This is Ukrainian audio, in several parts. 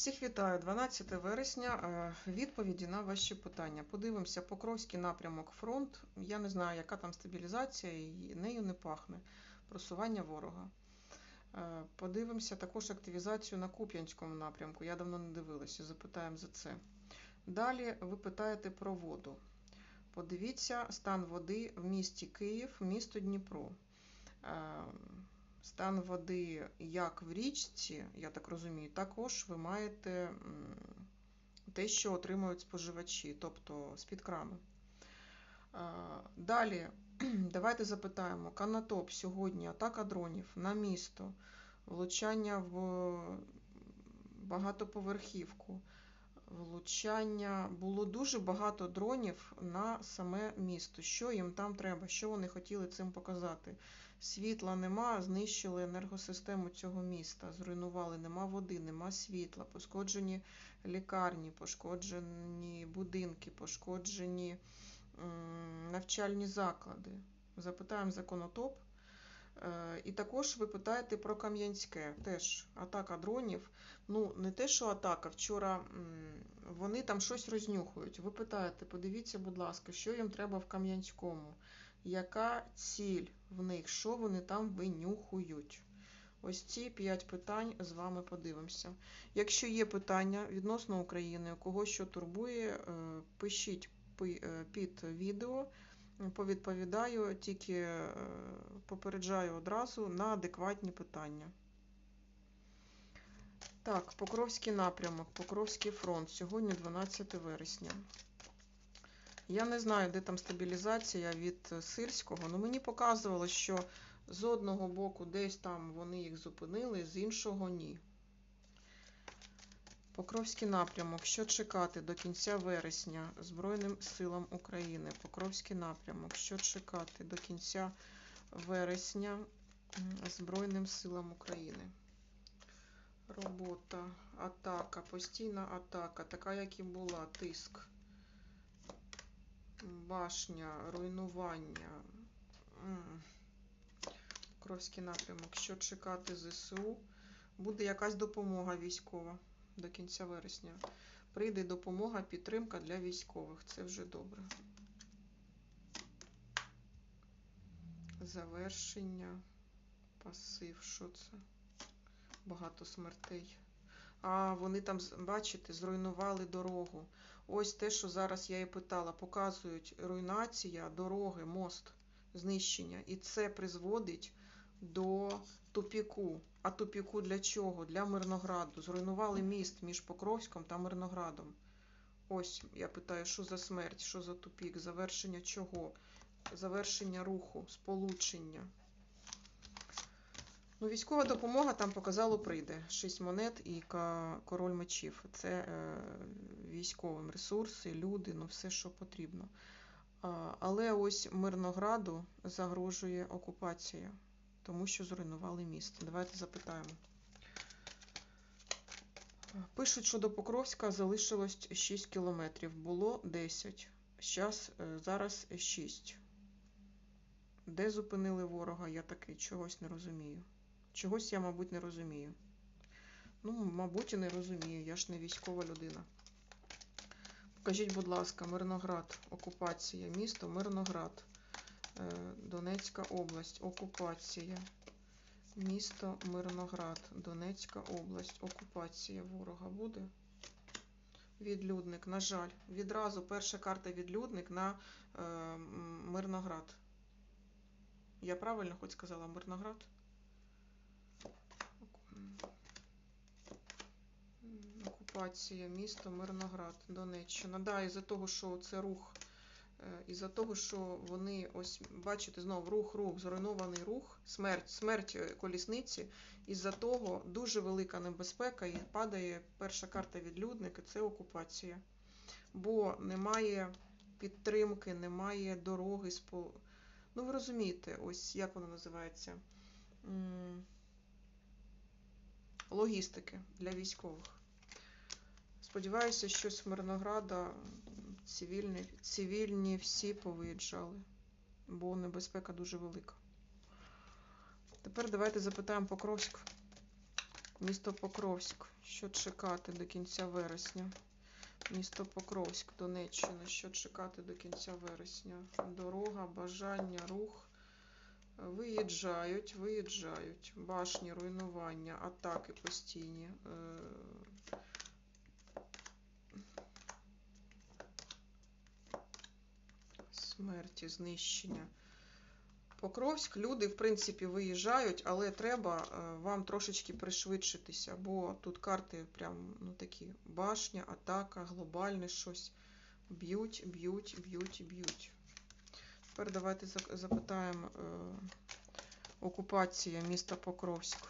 Всіх вітаю 12 вересня. Е, Відповіді на ваші питання. Подивимося, Покровський напрямок фронт. Я не знаю, яка там стабілізація, і нею не пахне. Просування ворога. Е, Подивимося також активізацію на Куп'янському напрямку. Я давно не дивилася, запитаємо за це. Далі ви питаєте про воду. Подивіться стан води в місті Київ, місто Дніпро. Стан води як в річці, я так розумію, також ви маєте те, що отримують споживачі, тобто з-під крану. Е, Далі, давайте запитаємо: Канатоп сьогодні атака дронів на місто, влучання в багатоповерхівку. Влучання було дуже багато дронів на саме місто. Що їм там треба? Що вони хотіли цим показати? Світла нема, знищили енергосистему цього міста, зруйнували, нема води, нема світла, пошкоджені лікарні, пошкоджені будинки, пошкоджені навчальні заклади. Запитаємо за конотоп. Е, І також ви питаєте про Кам'янське. Теж атака дронів. Ну, не те, що атака. Вчора вони там щось рознюхують. Ви питаєте, подивіться, будь ласка, що їм треба в Кам'янському, яка ціль в них, що вони там винюхують. Ось ці п'ять питань з вами подивимося. Якщо є питання відносно України, кого що турбує, е, пишіть е, під відео. Повідповідаю, тільки е, попереджаю одразу на адекватні питання. Так, Покровський напрямок, Покровський фронт. Сьогодні 12 вересня. Я не знаю, де там стабілізація від е, Сирського, але мені показувало, що з одного боку десь там вони їх зупинили, з іншого ні. Покровський напрямок. Що чекати до кінця вересня Збройним силам України? Покровський напрямок. Що чекати до кінця вересня Збройним силам України? Робота, атака, постійна атака, така, як і була, тиск, башня, руйнування. М. Покровський напрямок. Що чекати ЗСУ? Буде якась допомога військова до кінця вересня. Прийде допомога, підтримка для військових. Це вже добре. Завершення. Пасив. Що це? Багато смертей. А, вони там, бачите, зруйнували дорогу. Ось те, що зараз я і питала. Показують руйнація дороги, мост, знищення. І це призводить до тупіку. А тупіку для чого? Для Мирнограду. Зруйнували міст між Покровськом та Мирноградом. Ось я питаю, що за смерть, що за тупік, завершення чого? Завершення руху, сполучення. Ну, військова допомога там показало прийде. Шість монет і король мечів. Це е, військовим ресурси, люди, ну все, що потрібно. Але ось Мирнограду загрожує окупація, тому що зруйнували місто. Давайте запитаємо. Пишуть, що до Покровська залишилось 6 кілометрів. Було 10. Щас, е, зараз 6. Де зупинили ворога? Я таки чогось не розумію. Чогось я, мабуть, не розумію. Ну, мабуть, і не розумію. Я ж не військова людина. Покажіть, будь ласка, Мирноград, окупація. Місто Мирноград. Е, Донецька область, окупація. Місто Мирноград, Донецька область, окупація ворога буде. Відлюдник, на жаль, відразу перша карта відлюдник на е, Мирноград. Я правильно хоч сказала Мирноград? Окупація, місто Мирноград, Донеччина. Да, із-за того, що це рух, е, із-за того, що вони ось бачите знову рух, рух, зруйнований рух, смерть, смерть е, колісниці. Із-за того дуже велика небезпека і падає перша карта відлюдника це окупація. Бо немає підтримки, немає дороги. спо- Ну, ви розумієте, ось як воно називається. Логістики для військових. Сподіваюся, що з Мирнограда цивільні, цивільні всі повиїжджали, бо небезпека дуже велика. Тепер давайте запитаємо Покровськ. Місто Покровськ. Що чекати до кінця вересня? Місто Покровськ, Донеччина. Що чекати до кінця вересня? Дорога, бажання, рух. Виїжджають, виїжджають. Башні, руйнування, атаки постійні. Е, Смерті, знищення. Покровськ, люди, в принципі, виїжджають, але треба е, вам трошечки пришвидшитися, бо тут карти прям ну, такі башня, атака, глобальне щось. Б'ють, б'ють, б'ють, б'ють. Тепер давайте запитаємо е, окупація міста Покровськ.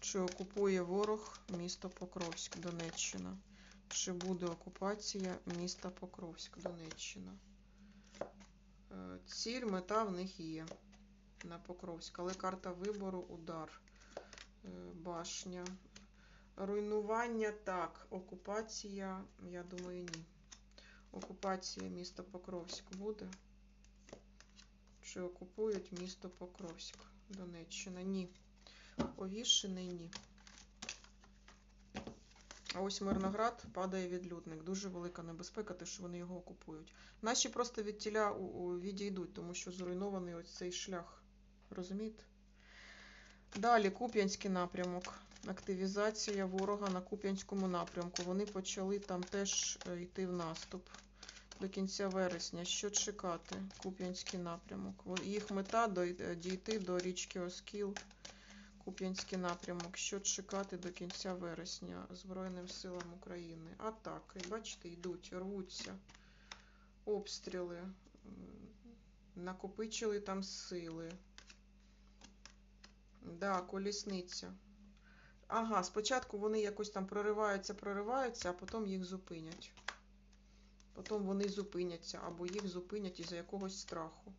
Чи окупує ворог місто Покровськ, Донеччина? Чи буде окупація міста Покровськ, Донеччина? Е, Ціль, мета в них є на Покровськ, але карта вибору, удар, е, башня. Руйнування так. Окупація, я думаю, ні. Окупація міста Покровськ буде. Чи окупують місто Покровськ? Донеччина? Ні. Повішений ні. А ось Мирноград падає відлюдник. Дуже велика небезпека, те, що вони його окупують. Наші просто від тіля відійдуть, тому що зруйнований ось цей шлях. Розумієте? Далі Куп'янський напрямок. Активізація ворога на Куп'янському напрямку. Вони почали там теж е, йти в наступ до кінця вересня. Що чекати? Куп'янський напрямок. Їх мета е, дійти до річки Оскіл. Куп'янський напрямок. Що чекати до кінця вересня Збройним силам України? Атаки, бачите, йдуть, рвуться, обстріли, накопичили там сили. Да, колісниця. Ага, спочатку вони якось там прориваються, прориваються, а потім їх зупинять. Потім вони зупиняться, або їх зупинять із-за якогось страху.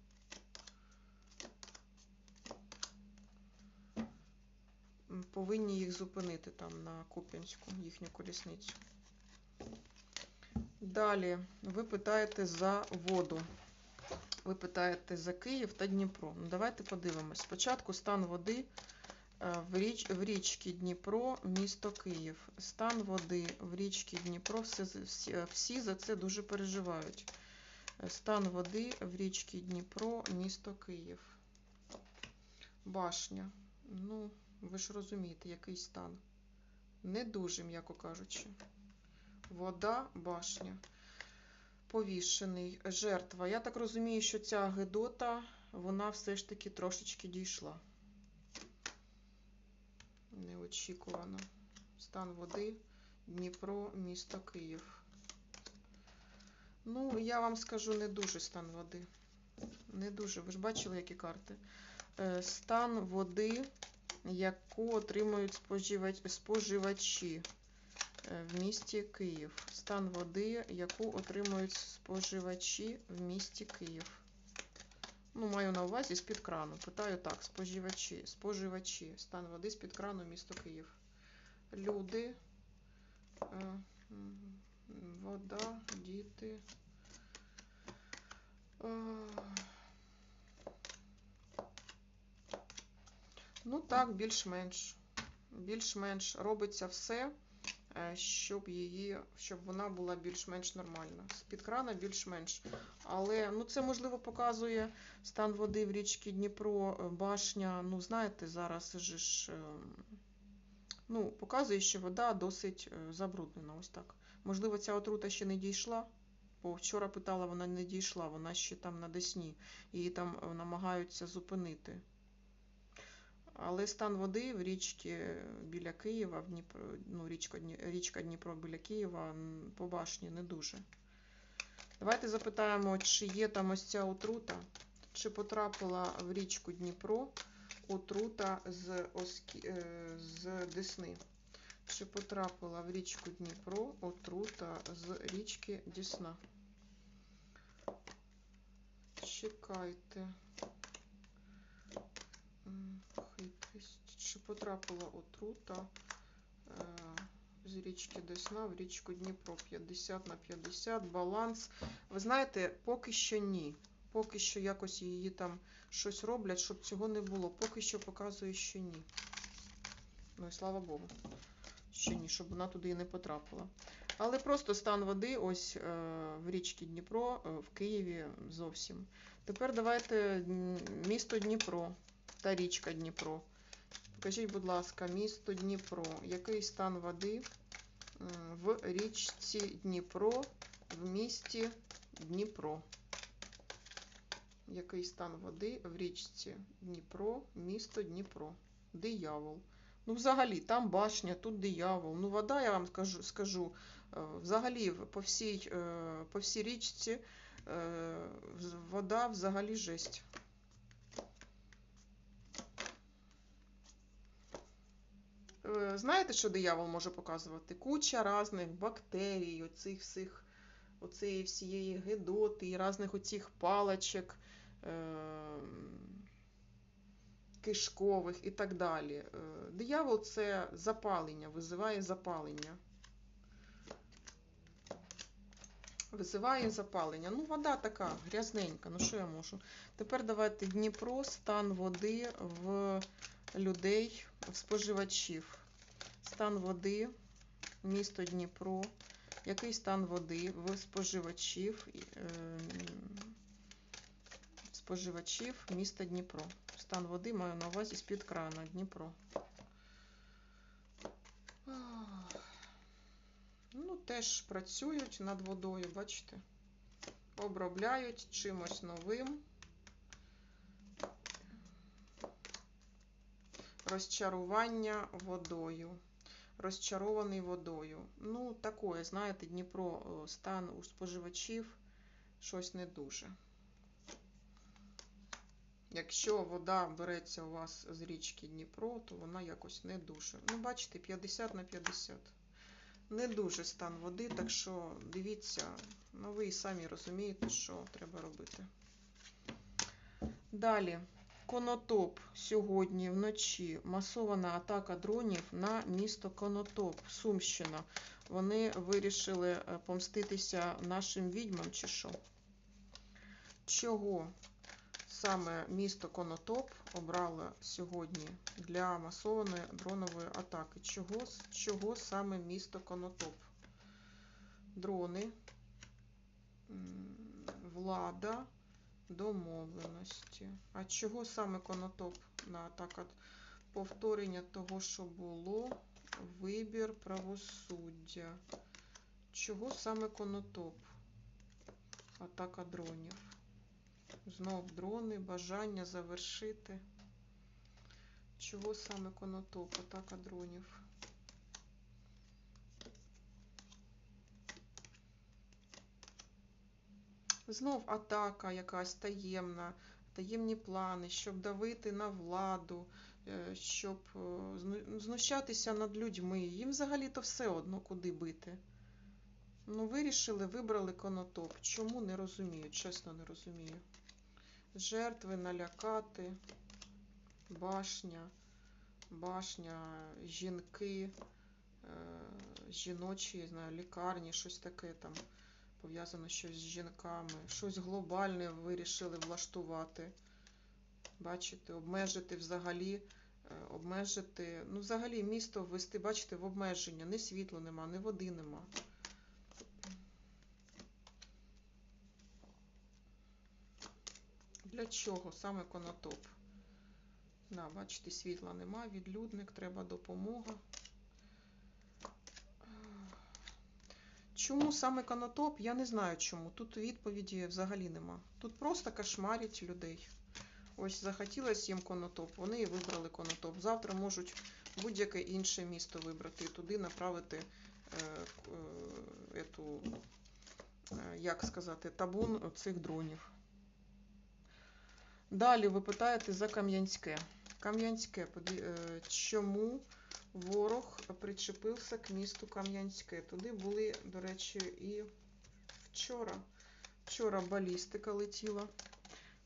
Повинні їх зупинити там на Куп'янську, їхню колісницю. Далі ви питаєте за воду. Ви питаєте за Київ та Дніпро. Ну, давайте подивимось. Спочатку стан води е, в, річ, в річці Дніпро, місто Київ. Стан води в річці Дніпро, всі, е, всі за це дуже переживають. Стан води в річці Дніпро, місто Київ. Башня. Ну, ви ж розумієте, який стан. Не дуже, м'яко кажучи. Вода, башня. Повішений. Жертва. Я так розумію, що ця Гедота, вона все ж таки трошечки дійшла. Неочікувано. Стан води, Дніпро, місто Київ. Ну, я вам скажу, не дуже стан води. Не дуже. Ви ж бачили, які карти? Е, Стан води, яку отримують споживач- споживачі е, в місті Київ. Стан води, яку отримують споживачі в місті Київ. Ну, маю на увазі з-під крану. Питаю так: споживачі, споживачі. Стан води з-під крану, місто Київ. Люди, е, вода, діти. Ну так, більш-менш. Більш-менш робиться все, е, щоб її, щоб вона була більш-менш нормальна. З-під крана більш-менш. Але ну, це можливо показує стан води в річці Дніпро, е, башня. Ну, знаєте, зараз же ж е, ну, показує, що вода досить забруднена. Ось так. Можливо, ця отрута ще не дійшла. Бо вчора питала, вона не дійшла, вона ще там на Десні. Її там намагаються зупинити. Але стан води в річці біля Києва, в Дніпро, ну, річка, річка Дніпро біля Києва по башні не дуже. Давайте запитаємо, чи є там ось ця отрута, чи потрапила в річку Дніпро отрута з, Оскі... е, з Десни. Чи потрапила в річку Дніпро отрута з річки Дісна? Чекайте. Чи потрапила отрута е, з річки Десна в річку Дніпро 50 на 50, баланс. Ви знаєте, поки що ні. Поки що якось її там щось роблять, щоб цього не було. Поки що показує, що ні. Ну і слава Богу. Ще ні, щоб вона туди і не потрапила. Але просто стан води ось е, в річці Дніпро, е, в Києві зовсім. Тепер давайте місто Дніпро та річка Дніпро. Покажіть, будь ласка, місто Дніпро. Який стан води в річці Дніпро в місті Дніпро? Який стан води в річці Дніпро, місто Дніпро? Диявол. Ну, взагалі, там башня, тут диявол. Ну, вода, я вам скажу, скажу е, взагалі по всій, е, по всій річці е, вода взагалі жесть. Знаєте, що диявол може показувати? Куча різних бактерій, оцих всіх, оцієї всієї гидоти різних оцих паличок. Е, кишкових і так далі. Е, Диявол це запалення, визиває запалення. Визиває запалення. Ну, вода така грязненька, ну що я можу? Тепер давайте Дніпро, стан води в людей, в споживачів. Стан води, місто Дніпро. Який стан води в споживачів, е, споживачів міста Дніпро? Стан води маю на увазі з-під крана Дніпро. Ну, теж працюють над водою, бачите? Обробляють чимось новим. Розчарування водою. Розчарований водою. Ну, такое, знаєте, Дніпро, стан у споживачів щось не дуже. Якщо вода береться у вас з річки Дніпро, то вона якось не дуже. Ну, бачите, 50 на 50. Не дуже стан води, так що дивіться, ну ви і самі розумієте, що треба робити. Далі. Конотоп сьогодні вночі масована атака дронів на місто Конотоп, Сумщина. Вони вирішили е, помститися нашим відьмам чи що? Чого саме місто Конотоп обрало сьогодні для масованої дронової атаки? Чого, чого саме місто Конотоп? Дрони, влада, домовленості. А чого саме Конотоп на атака? Повторення того, що було, вибір правосуддя. Чого саме Конотоп? Атака дронів. Знов дрони, бажання завершити. Чого саме Конотоп? Атака дронів. Знов атака якась таємна, таємні плани, щоб давити на владу, е, щоб е, знущатися над людьми. Їм взагалі-то все одно куди бити. Ну, вирішили, вибрали конотоп. Чому не розумію, чесно не розумію. Жертви налякати, башня, башня, жінки, е, жіночі, знаю, лікарні, щось таке там пов'язано щось з жінками. Щось глобальне вирішили влаштувати. Бачите, обмежити взагалі, е, обмежити, ну, взагалі місто ввести, бачите, в обмеження. Ні світла нема, ні води нема. Для чого саме конотоп? Да, бачите, світла нема, відлюдник, треба допомога. Чому саме конотоп? Я не знаю чому. Тут відповіді взагалі нема. Тут просто кошмарять людей. Ось захотілося їм конотоп, вони і вибрали конотоп. Завтра можуть будь-яке інше місто вибрати і туди направити е, е, ету, е, як сказати, табун цих дронів. Далі ви питаєте за Кам'янське. Кам'янське, чому ворог причепився к місту Кам'янське? Туди були, до речі, і вчора. Вчора балістика летіла.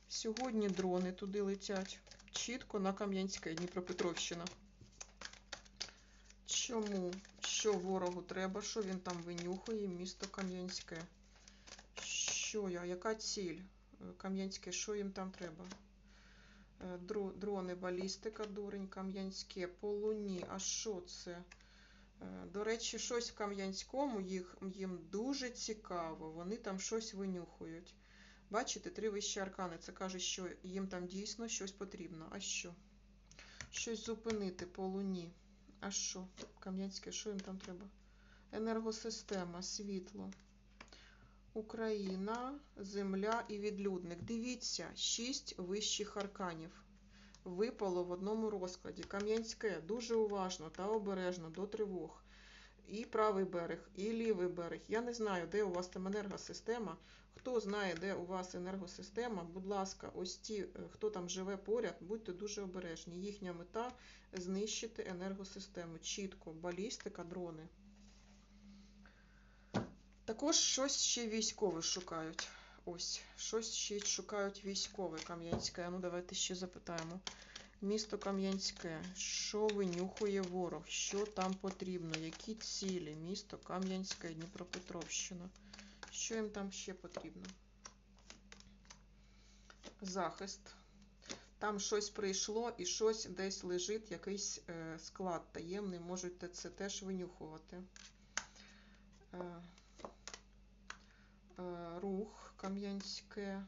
Сьогодні дрони туди летять. Чітко на Кам'янське, Дніпропетровщина. Чому? Що ворогу треба? Що він там винюхає? Місто Кам'янське. Що я? Яка ціль? Е, Кам'янське, що їм там треба? Е, дро- Дрони, балістика, дурень, Кам'янське, по Луні. А що це? Е, До речі, щось в Кам'янському їх, їм дуже цікаво. Вони там щось винюхують. Бачите, три вищі аркани. Це каже, що їм там дійсно щось потрібно. А що? Щось зупинити по Луні. А що? Кам'янське, що їм там треба? Енергосистема, світло. Україна, земля і відлюдник. Дивіться, шість вищих арканів. Випало в одному розкладі. Кам'янське дуже уважно та обережно до тривог. І правий берег, і лівий берег. Я не знаю, де у вас там енергосистема. Хто знає, де у вас енергосистема, будь ласка, ось ті, е, хто там живе поряд, будьте дуже обережні. Їхня мета знищити енергосистему. Чітко, балістика, дрони. Також щось ще військові шукають. Ось, щось ще шукають військові Кам'янське. Ну, давайте ще запитаємо. Місто Кам'янське. Що винюхує ворог? Що там потрібно? Які цілі? Місто Кам'янське, Дніпропетровщина. Що їм там ще потрібно? Захист. Там щось прийшло і щось десь лежить, якийсь е, склад таємний, можете це теж винюхувати. Е, рух Кам'янське.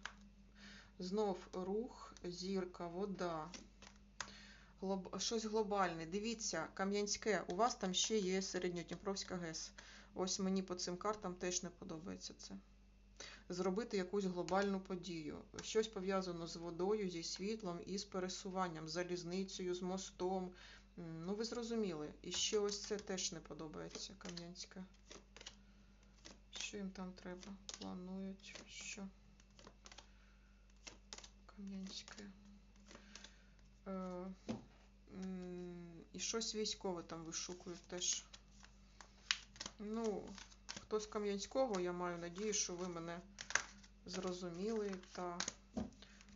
Знов рух, зірка, вода. Глоб... Щось глобальне. Дивіться, Кам'янське, у вас там ще є Середньодніпровська ГЕС. Ось мені по цим картам теж не подобається це. Зробити якусь глобальну подію. Щось пов'язано з водою, зі світлом і з пересуванням, з залізницею, з мостом. Ну, ви зрозуміли. І ще ось це теж не подобається Кам'янське. Що їм там треба? Планують, що? Кам'янське. Е, і щось військове там вишукують теж. Ну, хто з Кам'янського, я маю надію, що ви мене зрозуміли та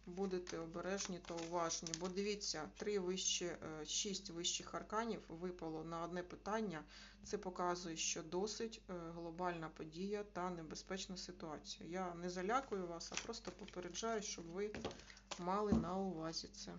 будете обережні та уважні. Бо дивіться, три вищі, 6 вищих арканів випало на одне питання. Це показує, що досить е, глобальна подія та небезпечна ситуація. Я не залякую вас, а просто попереджаю, щоб ви мали на увазі це.